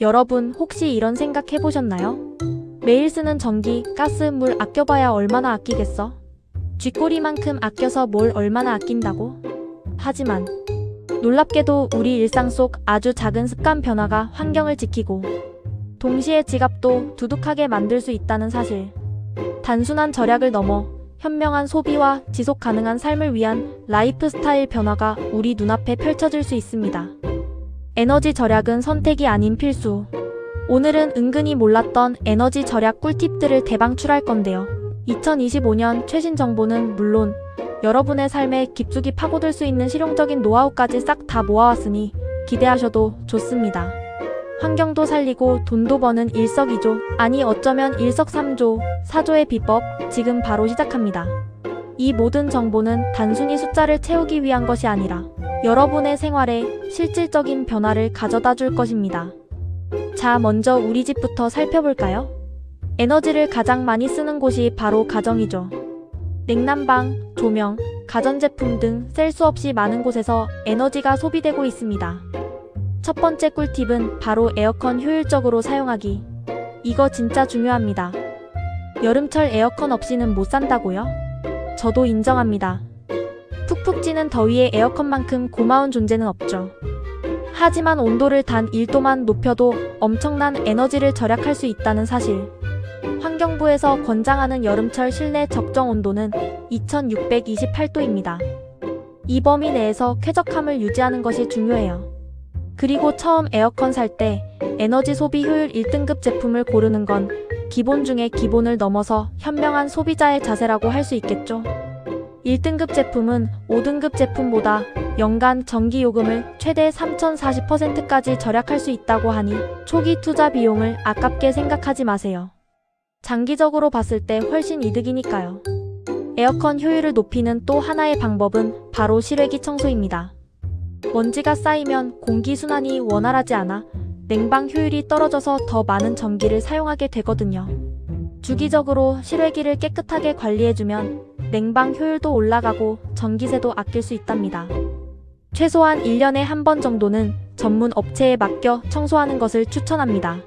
여러분 혹시 이런 생각 해보셨나요? 매일 쓰는 전기, 가스, 물 아껴봐야 얼마나 아끼겠어? 쥐꼬리만큼 아껴서 뭘 얼마나 아낀다고? 하지만 놀랍게도 우리 일상 속 아주 작은 습관 변화가 환경을 지키고 동시에 지갑도 두둑하게 만들 수 있다는 사실. 단순한 절약을 넘어 현명한 소비와 지속 가능한 삶을 위한 라이프 스타일 변화가 우리 눈앞에 펼쳐질 수 있습니다. 에너지 절약은 선택이 아닌 필수. 오늘은 은근히 몰랐던 에너지 절약 꿀팁들을 대방출할 건데요. 2025년 최신 정보는 물론 여러분의 삶에 깊숙이 파고들 수 있는 실용적인 노하우까지 싹 다 모아왔으니 기대하셔도 좋습니다. 환경도 살리고 돈도 버는 일석이조, 아니 어쩌면 일석삼조, 사조의 비법 지금 바로 시작합니다. 이 모든 정보는 단순히 숫자를 채우기 위한 것이 아니라 여러분의 생활에 실질적인 변화를 가져다 줄 것입니다. 자, 먼저 우리 집부터 살펴볼까요? 에너지를 가장 많이 쓰는 곳이 바로 가정이죠. 냉난방, 조명, 가전제품 등 셀 수 없이 많은 곳에서 에너지가 소비되고 있습니다. 첫 번째 꿀팁은 바로 에어컨 효율적으로 사용하기. 이거 진짜 중요합니다. 여름철 에어컨 없이는 못 산다고요? 저도 인정합니다. 푹푹 찌는 더위에 에어컨만큼 고마운 존재는 없죠. 하지만 온도를 단 1도만 높여도 엄청난 에너지를 절약할 수 있다는 사실. 환경부에서 권장하는 여름철 실내 적정 온도는 2628도입니다. 이 범위 내에서 쾌적함을 유지하는 것이 중요해요. 그리고 처음 에어컨 살 때 에너지 소비 효율 1등급 제품을 고르는 건 기본 중에 기본을 넘어서 현명한 소비자의 자세라고 할 수 있겠죠. 1등급 제품은 5등급 제품보다 연간 전기 요금을 최대 3,040%까지 절약할 수 있다고 하니 초기 투자 비용을 아깝게 생각하지 마세요. 장기적으로 봤을 때 훨씬 이득이니까요. 에어컨 효율을 높이는 또 하나의 방법은 바로 실외기 청소입니다. 먼지가 쌓이면 공기순환이 원활하지 않아 냉방 효율이 떨어져서 더 많은 전기를 사용하게 되거든요. 주기적으로 실외기를 깨끗하게 관리해주면 냉방 효율도 올라가고 전기세도 아낄 수 있답니다. 최소한 1년에 한 번 정도는 전문 업체에 맡겨 청소하는 것을 추천합니다.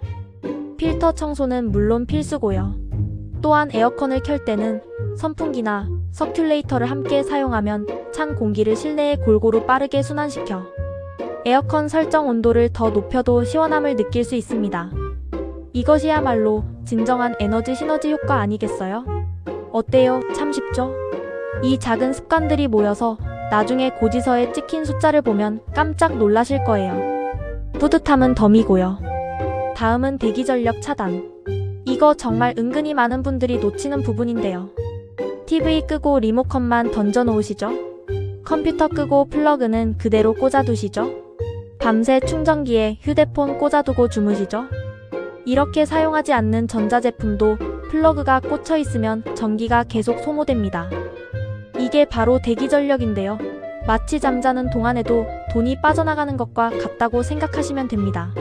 필터 청소는 물론 필수고요. 또한 에어컨을 켤 때는 선풍기나 서큘레이터를 함께 사용하면 찬 공기를 실내에 골고루 빠르게 순환시켜 에어컨 설정 온도를 더 높여도 시원함을 느낄 수 있습니다. 이것이야말로 진정한 에너지 시너지 효과 아니겠어요? 어때요? 참 쉽죠? 이 작은 습관들이 모여서 나중에 고지서에 찍힌 숫자를 보면 깜짝 놀라실 거예요. 뿌듯함은 덤이고요. 다음은 대기 전력 차단. 이거 정말 은근히 많은 분들이 놓치는 부분인데요. TV 끄고 리모컨만 던져 놓으시죠? 컴퓨터 끄고 플러그는 그대로 꽂아두시죠? 밤새 충전기에 휴대폰 꽂아두고 주무시죠? 이렇게 사용하지 않는 전자제품도 플러그가 꽂혀 있으면 전기가 계속 소모됩니다. 이게 바로 대기 전력인데요. 마치 잠자는 동안에도 돈이 빠져나가는 것과 같다고 생각하시면 됩니다.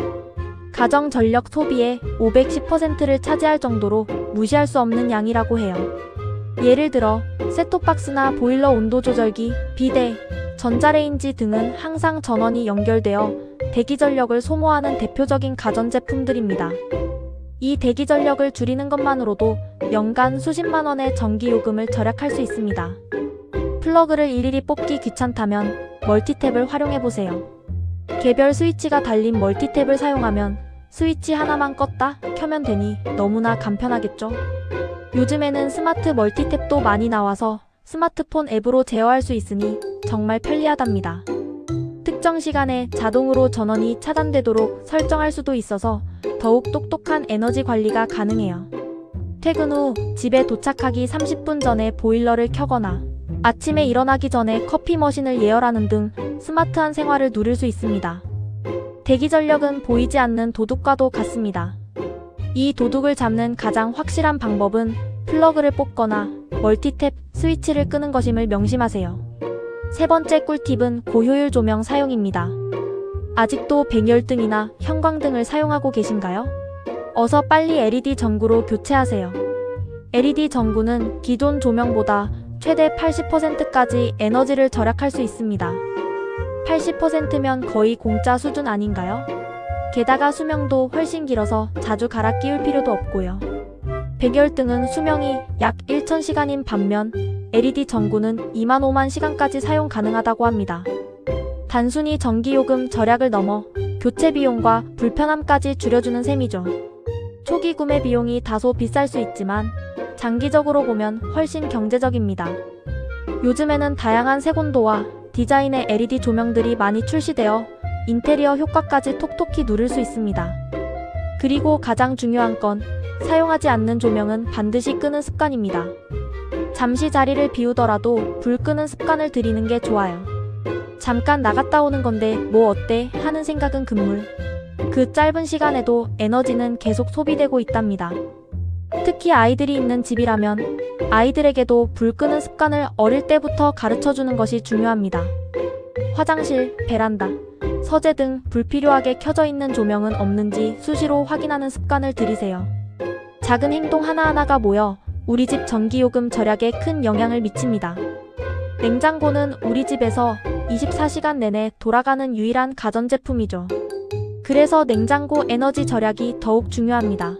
가정 전력 소비의 510%를 차지할 정도로 무시할 수 없는 양이라고 해요. 예를 들어 셋톱박스나 보일러 온도 조절기, 비데, 전자레인지 등은 항상 전원이 연결되어 대기 전력을 소모하는 대표적인 가전제품들입니다. 이 대기 전력을 줄이는 것만으로도 연간 수십만 원의 전기 요금을 절약할 수 있습니다. 플러그를 일일이 뽑기 귀찮다면 멀티탭을 활용해 보세요. 개별 스위치가 달린 멀티탭을 사용하면 스위치 하나만 껐다 켜면 되니 너무나 간편하겠죠? 요즘에는 스마트 멀티탭도 많이 나와서 스마트폰 앱으로 제어할 수 있으니 정말 편리하답니다. 특정 시간에 자동으로 전원이 차단되도록 설정할 수도 있어서 더욱 똑똑한 에너지 관리가 가능해요. 퇴근 후 집에 도착하기 30분 전에 보일러를 켜거나 아침에 일어나기 전에 커피 머신을 예열하는 등 스마트한 생활을 누릴 수 있습니다. 대기 전력은 보이지 않는 도둑과도 같습니다. 이 도둑을 잡는 가장 확실한 방법은 플러그를 뽑거나 멀티탭 스위치를 끄는 것임을 명심하세요. 세 번째 꿀팁은 고효율 조명 사용입니다. 아직도 백열등이나 형광등을 사용하고 계신가요? 어서 빨리 LED 전구로 교체하세요. LED 전구는 기존 조명보다 최대 80%까지 에너지를 절약할 수 있습니다. 80%면 거의 공짜 수준 아닌가요? 게다가 수명도 훨씬 길어서 자주 갈아 끼울 필요도 없고요. 백열등은 수명이 약 1,000시간인 반면 LED 전구는 2만 5만 시간까지 사용 가능하다고 합니다. 단순히 전기요금 절약을 넘어 교체 비용과 불편함까지 줄여주는 셈이죠. 초기 구매 비용이 다소 비쌀 수 있지만 장기적으로 보면 훨씬 경제적입니다. 요즘에는 다양한 색온도와 디자인의 LED 조명들이 많이 출시되어 인테리어 효과까지 톡톡히 누릴 수 있습니다. 그리고 가장 중요한 건 사용하지 않는 조명은 반드시 끄는 습관입니다. 잠시 자리를 비우더라도 불 끄는 습관을 들이는 게 좋아요. 잠깐 나갔다 오는 건데 뭐 어때 하는 생각은 금물. 그 짧은 시간에도 에너지는 계속 소비되고 있답니다. 특히 아이들이 있는 집이라면 아이들에게도 불 끄는 습관을 어릴 때부터 가르쳐 주는 것이 중요합니다. 화장실, 베란다, 서재 등 불필요하게 켜져 있는 조명은 없는지 수시로 확인하는 습관을 들이세요. 작은 행동 하나하나가 모여 우리 집 전기요금 절약에 큰 영향을 미칩니다. 냉장고는 우리 집에서 24시간 내내 돌아가는 유일한 가전제품이죠. 그래서 냉장고 에너지 절약이 더욱 중요합니다.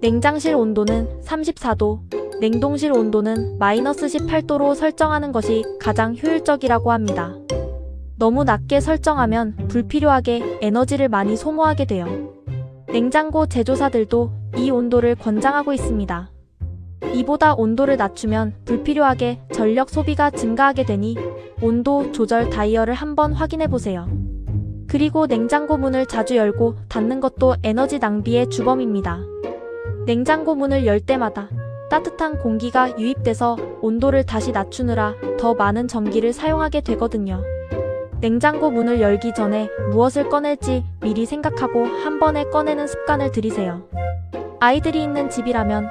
냉장실 온도는 34도, 냉동실 온도는 마이너스 18도로 설정하는 것이 가장 효율적이라고 합니다. 너무 낮게 설정하면 불필요하게 에너지를 많이 소모하게 돼요. 냉장고 제조사들도 이 온도를 권장하고 있습니다. 이보다 온도를 낮추면 불필요하게 전력 소비가 증가하게 되니 온도 조절 다이얼을 한번 확인해 보세요. 그리고 냉장고 문을 자주 열고 닫는 것도 에너지 낭비의 주범입니다. 냉장고 문을 열 때마다 따뜻한 공기가 유입돼서 온도를 다시 낮추느라 더 많은 전기를 사용하게 되거든요. 냉장고 문을 열기 전에 무엇을 꺼낼지 미리 생각하고 한 번에 꺼내는 습관을 들이세요. 아이들이 있는 집이라면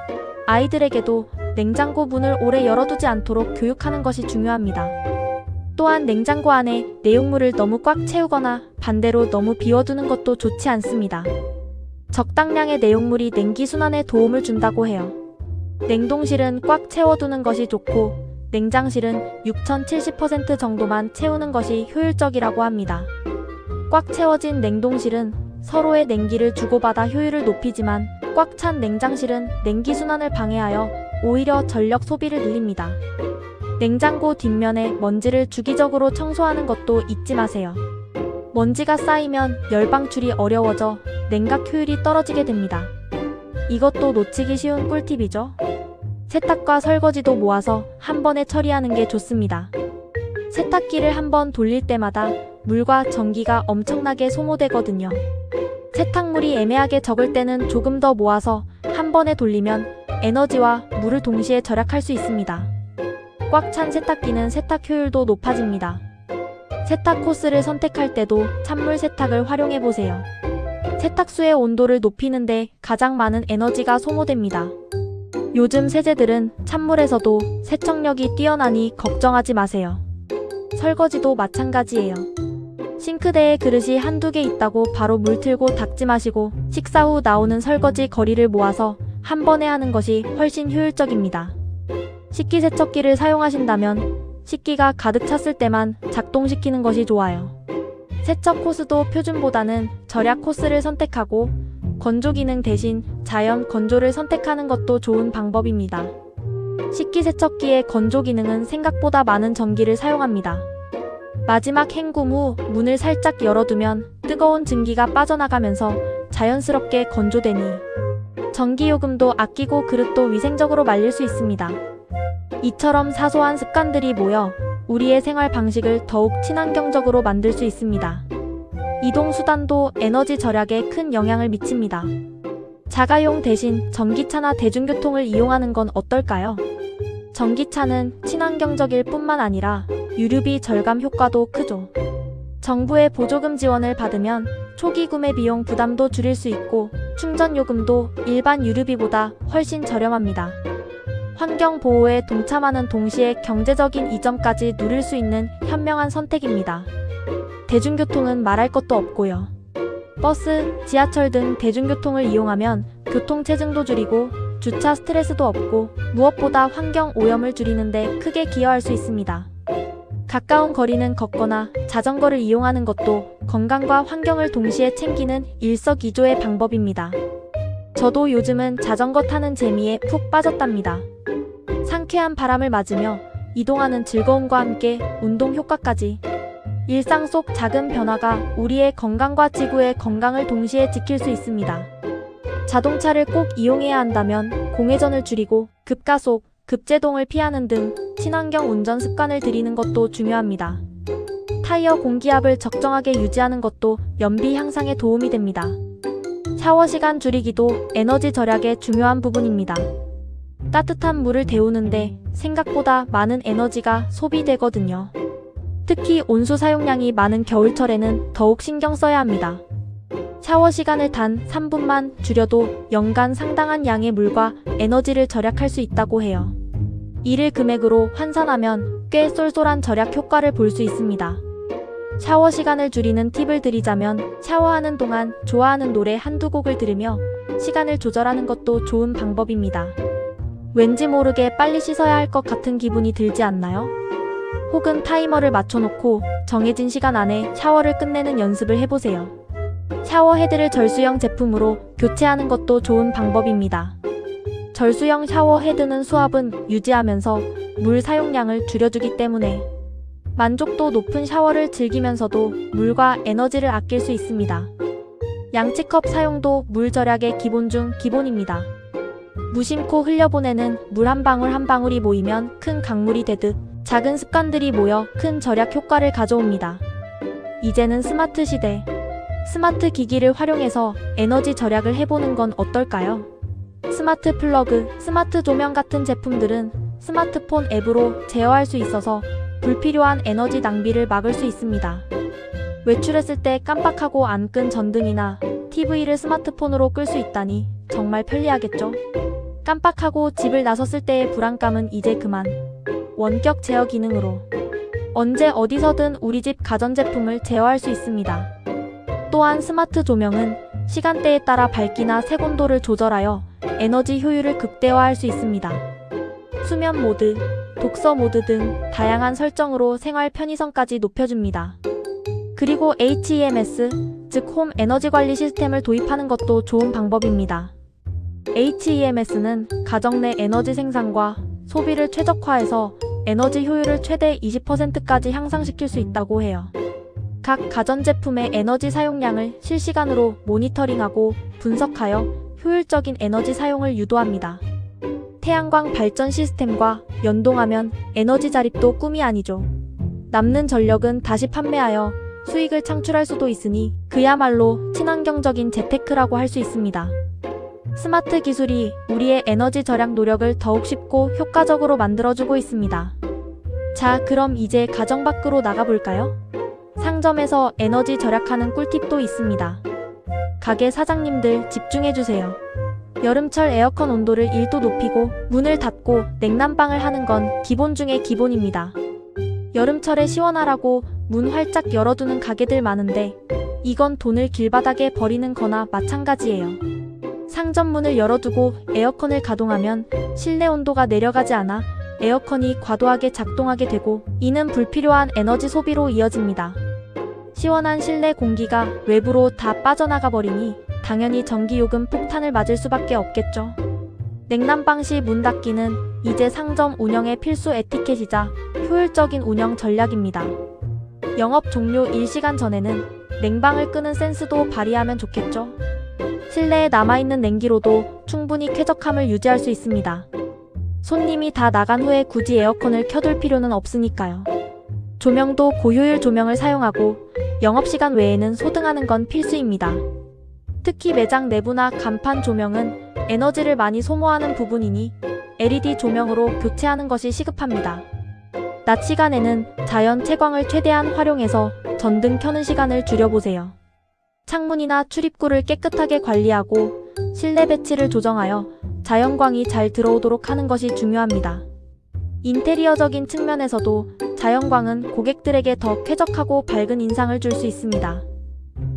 아이들에게도 냉장고 문을 오래 열어두지 않도록 교육하는 것이 중요합니다. 또한 냉장고 안에 내용물을 너무 꽉 채우거나 반대로 너무 비워두는 것도 좋지 않습니다. 적당량의 내용물이 냉기 순환에 도움을 준다고 해요. 냉동실은 꽉 채워두는 것이 좋고 냉장실은 6,070% 정도만 채우는 것이 효율적이라고 합니다. 꽉 채워진 냉동실은 서로의 냉기를 주고받아 효율을 높이지만 꽉 찬 냉장실은 냉기 순환을 방해하여 오히려 전력 소비를 늘립니다. 냉장고 뒷면에 먼지를 주기적으로 청소하는 것도 잊지 마세요. 먼지가 쌓이면 열방출이 어려워져 냉각 효율이 떨어지게 됩니다. 이것도 놓치기 쉬운 꿀팁이죠. 세탁과 설거지도 모아서 한 번에 처리하는 게 좋습니다. 세탁기를 한 번 돌릴 때마다 물과 전기가 엄청나게 소모되거든요. 세탁물이 애매하게 적을 때는 조금 더 모아서 한 번에 돌리면 에너지와 물을 동시에 절약할 수 있습니다. 꽉 찬 세탁기는 세탁 효율도 높아집니다. 세탁 코스를 선택할 때도 찬물 세탁을 활용해 보세요. 세탁수의 온도를 높이는데 가장 많은 에너지가 소모됩니다. 요즘 세제들은 찬물에서도 세척력이 뛰어나니 걱정하지 마세요. 설거지도 마찬가지예요. 싱크대에 그릇이 한두 개 있다고 바로 물 틀고 닦지 마시고 식사 후 나오는 설거지 거리를 모아서 한 번에 하는 것이 훨씬 효율적입니다. 식기세척기를 사용하신다면 식기가 가득 찼을 때만 작동시키는 것이 좋아요. 세척 코스도 표준보다는 절약 코스를 선택하고 건조 기능 대신 자연 건조를 선택하는 것도 좋은 방법입니다. 식기세척기의 건조 기능은 생각보다 많은 전기를 사용합니다. 마지막 헹굼 후 문을 살짝 열어두면 뜨거운 증기가 빠져나가면서 자연스럽게 건조되니 전기요금도 아끼고 그릇도 위생적으로 말릴 수 있습니다. 이처럼 사소한 습관들이 모여 우리의 생활 방식을 더욱 친환경적으로 만들 수 있습니다. 이동 수단도 에너지 절약에 큰 영향을 미칩니다. 자가용 대신 전기차나 대중교통을 이용하는 건 어떨까요? 전기차는 친환경적일 뿐만 아니라 유류비 절감 효과도 크죠. 정부의 보조금 지원을 받으면 초기 구매 비용 부담도 줄일 수 있고 충전 요금도 일반 유류비보다 훨씬 저렴합니다. 환경 보호에 동참하는 동시에 경제적인 이점까지 누릴 수 있는 현명한 선택입니다. 대중교통은 말할 것도 없고요. 버스, 지하철 등 대중교통을 이용하면 교통 체증도 줄이고 주차 스트레스도 없고 무엇보다 환경 오염을 줄이는데 크게 기여할 수 있습니다. 가까운 거리는 걷거나 자전거를 이용하는 것도 건강과 환경을 동시에 챙기는 일석이조의 방법입니다. 저도 요즘은 자전거 타는 재미에 푹 빠졌답니다. 상쾌한 바람을 맞으며 이동하는 즐거움과 함께 운동 효과까지 일상 속 작은 변화가 우리의 건강과 지구의 건강을 동시에 지킬 수 있습니다. 자동차를 꼭 이용해야 한다면 공회전을 줄이고 급가속, 급제동을 피하는 등 친환경 운전 습관을 들이는 것도 중요합니다. 타이어 공기압을 적정하게 유지하는 것도 연비 향상에 도움이 됩니다. 샤워 시간 줄이기도 에너지 절약의 중요한 부분입니다. 따뜻한 물을 데우는데 생각보다 많은 에너지가 소비되거든요. 특히 온수 사용량이 많은 겨울철에는 더욱 신경 써야 합니다. 샤워 시간을 단 3분만 줄여도 연간 상당한 양의 물과 에너지를 절약할 수 있다고 해요. 이를 금액으로 환산하면 꽤 쏠쏠한 절약 효과를 볼 수 있습니다. 샤워 시간을 줄이는 팁을 드리자면 샤워하는 동안 좋아하는 노래 한두 곡을 들으며 시간을 조절하는 것도 좋은 방법입니다. 왠지 모르게 빨리 씻어야 할 것 같은 기분이 들지 않나요? 혹은 타이머를 맞춰놓고 정해진 시간 안에 샤워를 끝내는 연습을 해보세요. 샤워 헤드를 절수형 제품으로 교체하는 것도 좋은 방법입니다. 절수형 샤워 헤드는 수압은 유지하면서 물 사용량을 줄여주기 때문에 만족도 높은 샤워를 즐기면서도 물과 에너지를 아낄 수 있습니다. 양치컵 사용도 물 절약의 기본 중 기본입니다. 무심코 흘려보내는 물 한 방울 한 방울이 모이면 큰 강물이 되듯 작은 습관들이 모여 큰 절약 효과를 가져옵니다. 이제는 스마트 시대. 스마트 기기를 활용해서 에너지 절약을 해보는 건 어떨까요? 스마트 플러그, 스마트 조명 같은 제품들은 스마트폰 앱으로 제어할 수 있어서 불필요한 에너지 낭비를 막을 수 있습니다. 외출했을 때 깜빡하고 안 끈 전등이나 TV를 스마트폰으로 끌 수 있다니 정말 편리하겠죠? 깜빡하고 집을 나섰을 때의 불안감은 이제 그만. 원격 제어 기능으로 언제 어디서든 우리 집 가전제품을 제어할 수 있습니다. 또한 스마트 조명은 시간대에 따라 밝기나 색온도를 조절하여 에너지 효율을 극대화할 수 있습니다. 수면 모드, 독서 모드 등 다양한 설정으로 생활 편의성까지 높여줍니다. 그리고 HEMS, 즉 홈 에너지 관리 시스템을 도입하는 것도 좋은 방법입니다. HEMS는 가정 내 에너지 생산과 소비를 최적화해서 에너지 효율을 최대 20%까지 향상시킬 수 있다고 해요. 각 가전제품의 에너지 사용량을 실시간으로 모니터링하고 분석하여 효율적인 에너지 사용을 유도합니다. 태양광 발전 시스템과 연동하면 에너지 자립도 꿈이 아니죠. 남는 전력은 다시 판매하여 수익을 창출할 수도 있으니 그야말로 친환경적인 재테크라고 할 수 있습니다. 스마트 기술이 우리의 에너지 절약 노력을 더욱 쉽고 효과적으로 만들어주고 있습니다. 자, 그럼 이제 가정 밖으로 나가볼까요? 상점에서 에너지 절약하는 꿀팁도 있습니다. 가게 사장님들 집중해주세요. 여름철 에어컨 온도를 1도 높이고 문을 닫고 냉난방을 하는 건 기본 중의 기본입니다. 여름철에 시원하라고 문 활짝 열어두는 가게들 많은데 이건 돈을 길바닥에 버리는 거나 마찬가지예요. 상점 문을 열어두고 에어컨을 가동하면 실내 온도가 내려가지 않아 에어컨이 과도하게 작동하게 되고 이는 불필요한 에너지 소비로 이어집니다. 시원한 실내 공기가 외부로 다 빠져나가 버리니 당연히 전기요금 폭탄을 맞을 수밖에 없겠죠. 냉난방 시 문 닫기는 이제 상점 운영의 필수 에티켓이자 효율적인 운영 전략입니다. 영업 종료 1시간 전에는 냉방을 끄는 센스도 발휘하면 좋겠죠. 실내에 남아있는 냉기로도 충분히 쾌적함을 유지할 수 있습니다. 손님이 다 나간 후에 굳이 에어컨을 켜둘 필요는 없으니까요. 조명도 고효율 조명을 사용하고 영업시간 외에는 소등하는 건 필수입니다. 특히 매장 내부나 간판 조명은 에너지를 많이 소모하는 부분이니 LED 조명으로 교체하는 것이 시급합니다. 낮 시간에는 자연 채광을 최대한 활용해서 전등 켜는 시간을 줄여보세요. 창문이나 출입구를 깨끗하게 관리하고 실내 배치를 조정하여 자연광이 잘 들어오도록 하는 것이 중요합니다. 인테리어적인 측면에서도 자연광은 고객들에게 더 쾌적하고 밝은 인상을 줄 수 있습니다.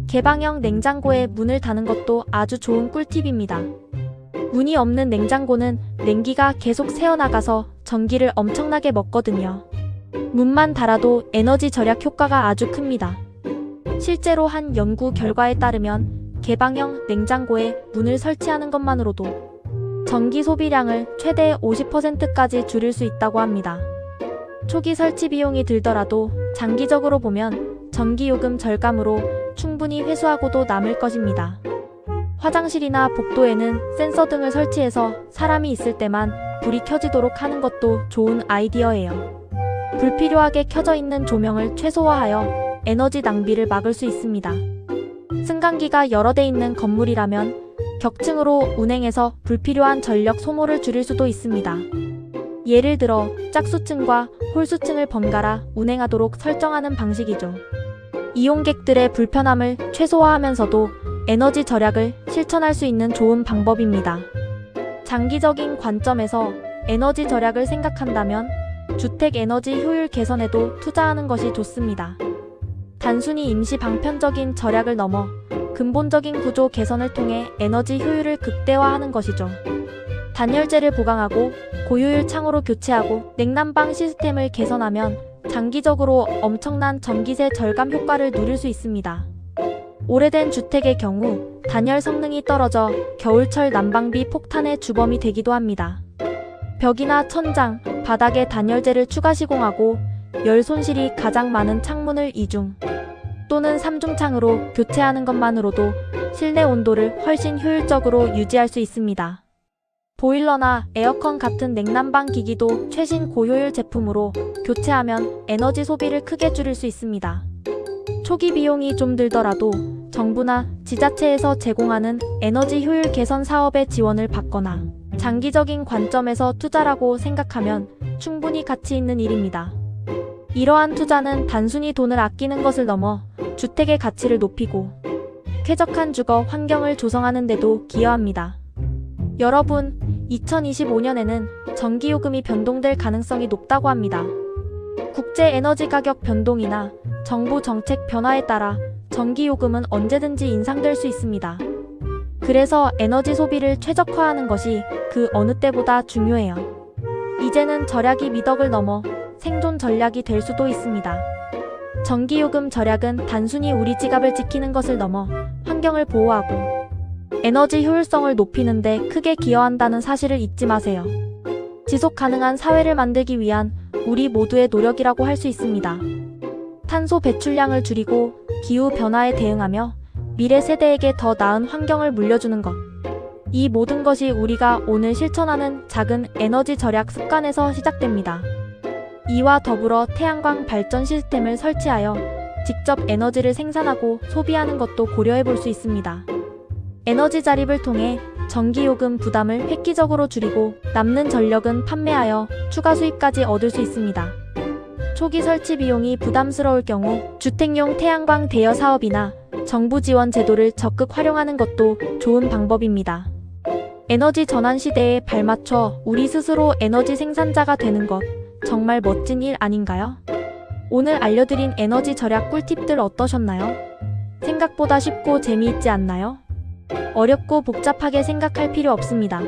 개방형 냉장고에 문을 닫는 것도 아주 좋은 꿀팁입니다. 문이 없는 냉장고는 냉기가 계속 새어나가서 전기를 엄청나게 먹거든요. 문만 달아도 에너지 절약 효과가 아주 큽니다. 실제로 한 연구 결과에 따르면 개방형 냉장고에 문을 설치하는 것만으로도 전기 소비량을 최대 50%까지 줄일 수 있다고 합니다. 초기 설치 비용이 들더라도 장기적으로 보면 전기요금 절감으로 충분히 회수하고도 남을 것입니다. 화장실이나 복도에는 센서 등을 설치해서 사람이 있을 때만 불이 켜지도록 하는 것도 좋은 아이디어예요. 불필요하게 켜져 있는 조명을 최소화하여 에너지 낭비를 막을 수 있습니다. 승강기가 여러 대 있는 건물이라면 격층으로 운행해서 불필요한 전력 소모를 줄일 수도 있습니다. 예를 들어 짝수층과 홀수층을 번갈아 운행하도록 설정하는 방식이죠. 이용객들의 불편함을 최소화하면서도 에너지 절약을 실천할 수 있는 좋은 방법입니다. 장기적인 관점에서 에너지 절약을 생각한다면 주택 에너지 효율 개선에도 투자하는 것이 좋습니다. 단순히 임시 방편적인 절약을 넘어 근본적인 구조 개선을 통해 에너지 효율을 극대화하는 것이죠. 단열재를 보강하고 고효율 창으로 교체하고 냉난방 시스템을 개선하면 장기적으로 엄청난 전기세 절감 효과를 누릴 수 있습니다. 오래된 주택의 경우 단열 성능이 떨어져 겨울철 난방비 폭탄의 주범이 되기도 합니다. 벽이나 천장, 바닥에 단열재를 추가 시공하고 열 손실이 가장 많은 창문을 이중 또는 삼중창으로 교체하는 것만으로도 실내 온도를 훨씬 효율적으로 유지할 수 있습니다. 보일러나 에어컨 같은 냉난방 기기도 최신 고효율 제품으로 교체하면 에너지 소비를 크게 줄일 수 있습니다. 초기 비용이 좀 들더라도 정부나 지자체에서 제공하는 에너지 효율 개선 사업의 지원을 받거나 장기적인 관점에서 투자라고 생각하면 충분히 가치 있는 일입니다. 이러한 투자는 단순히 돈을 아끼는 것을 넘어 주택의 가치를 높이고 쾌적한 주거 환경을 조성하는 데도 기여합니다. 여러분, 2025년에는 전기요금이 변동될 가능성이 높다고 합니다. 국제 에너지 가격 변동이나 정부 정책 변화에 따라 전기요금은 언제든지 인상될 수 있습니다. 그래서 에너지 소비를 최적화하는 것이 그 어느 때보다 중요해요. 이제는 절약이 미덕을 넘어 생존 전략이 될 수도 있습니다. 전기요금 절약은 단순히 우리 지갑을 지키는 것을 넘어 환경을 보호하고 에너지 효율성을 높이는 데 크게 기여한다는 사실을 잊지 마세요. 지속 가능한 사회를 만들기 위한 우리 모두의 노력이라고 할 수 있습니다. 탄소 배출량을 줄이고 기후 변화에 대응하며 미래 세대에게 더 나은 환경을 물려주는 것. 이 모든 것이 우리가 오늘 실천하는 작은 에너지 절약 습관에서 시작됩니다. 이와 더불어 태양광 발전 시스템을 설치하여 직접 에너지를 생산하고 소비하는 것도 고려해 볼 수 있습니다. 에너지 자립을 통해 전기요금 부담을 획기적으로 줄이고 남는 전력은 판매하여 추가 수익까지 얻을 수 있습니다. 초기 설치 비용이 부담스러울 경우 주택용 태양광 대여 사업이나 정부 지원 제도를 적극 활용하는 것도 좋은 방법입니다. 에너지 전환 시대에 발맞춰 우리 스스로 에너지 생산자가 되는 것 정말 멋진 일 아닌가요? 오늘 알려드린 에너지 절약 꿀팁들 어떠셨나요? 생각보다 쉽고 재미있지 않나요? 어렵고 복잡하게 생각할 필요 없습니다.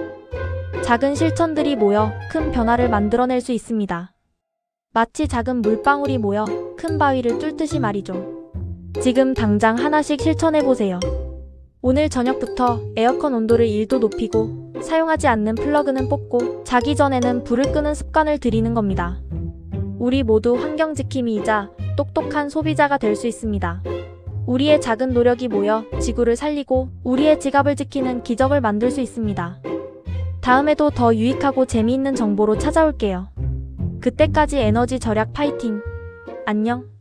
작은 실천들이 모여 큰 변화를 만들어낼 수 있습니다. 마치 작은 물방울이 모여 큰 바위를 뚫듯이 말이죠. 지금 당장 하나씩 실천해 보세요. 오늘 저녁부터 에어컨 온도를 1도 높이고 사용하지 않는 플러그는 뽑고 자기 전에는 불을 끄는 습관을 들이는 겁니다. 우리 모두 환경 지킴이이자 똑똑한 소비자가 될 수 있습니다. 우리의 작은 노력이 모여 지구를 살리고 우리의 지갑을 지키는 기적을 만들 수 있습니다. 다음에도 더 유익하고 재미있는 정보로 찾아올게요. 그때까지 에너지 절약 파이팅! 안녕!